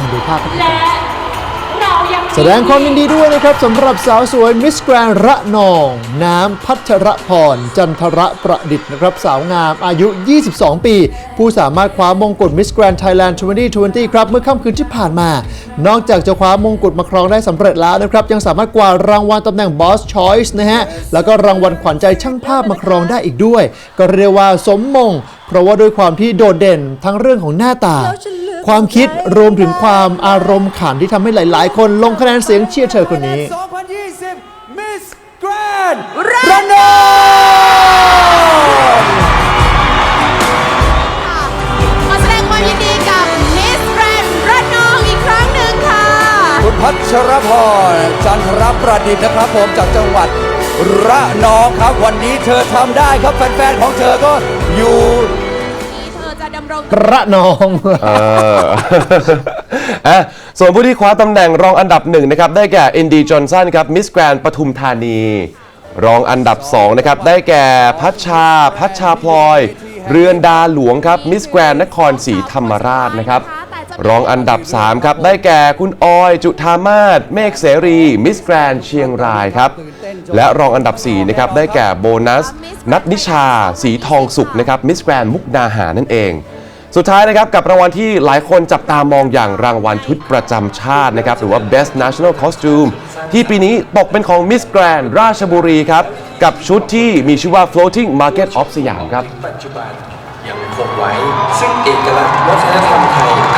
มาดูภาพกันและเรายังมีแสดงความยินดีด้วยนะครับสำหรับสาวสวยมิสแกรนระนอง น้ำพัชรพร จันทระประดิษฐ์นะครับสาวงามอายุ 22 ปี ผู้สามารถคว้ามงกุฎมิสแกรนไทยแลนด์2020 ครับ เมื่อค่ำคืนที่ผ่านมา นอกจากจะคว้ามงกุฎมาครองได้สำเร็จแล้วนะครับ ยังสามารถกวาดรางวัลตำแหน่ง Boss Choice นะฮะ แล้วก็รางวัลขวัญใจช่างภาพมาครองได้อีกด้วย ก็เรียกว่าสมมง เพราะว่าด้วยความที่โดดเด่นทั้งเรื่องของหน้าตา ความคิดรวมถึงความอารมณ์ขันที่ทำให้หลาย ๆ คนลงคะแนนเสียงเชียร์เธอคนนี้ 2020 Miss Grand ระนองขอแสดงความยินดีกับมิสแกรนระนองอีกครั้งหนึ่งค่ะ คุณพัชรพรจันทรประดิษฐ์นะครับผมจากจังหวัด ระนองครับวันนี้เธอทำได้ครับแฟน ๆ ของเธอก็อยู่ เธอจะดำรงระนอง เอออะส่วนผู้ที่คว้าตำแหน่งรองอันดับหนึ่งนะครับได้แก่อินดีจอห์นสันครับมิสแกรนปทุมธานี รองอันดับ2นะครับได้แก่พัชชา พัชชาพลอย เรือนดาหลวงครับมิสแกรนนครศรีธรรมราชนะครับ รองอันดับ 3 ครับ ได้แก่คุณออย จุธามาศเมฆเสรี มิสแกรนเชียงรายครับ และรองอันดับ 4 นะครับ ได้แก่โบนัส นัทนิชา สีทองสุขนะครับ มิสแกรนมุกดาหารนั่นเองสุดท้ายนะครับกับรางวัลที่หลายคนจับตามองอย่างรางวัลชุดประจำชาตินะครับหรือว่า Best National Costume ที่ปีนี้ตกเป็นของ Miss Grand ราชบุรีครับ กับชุดที่มีชื่อว่า Floating Market of สยามครับ ปัจจุบันยังคงไว้ซึ่งเอกลักษณ์วัฒนธรรมไทย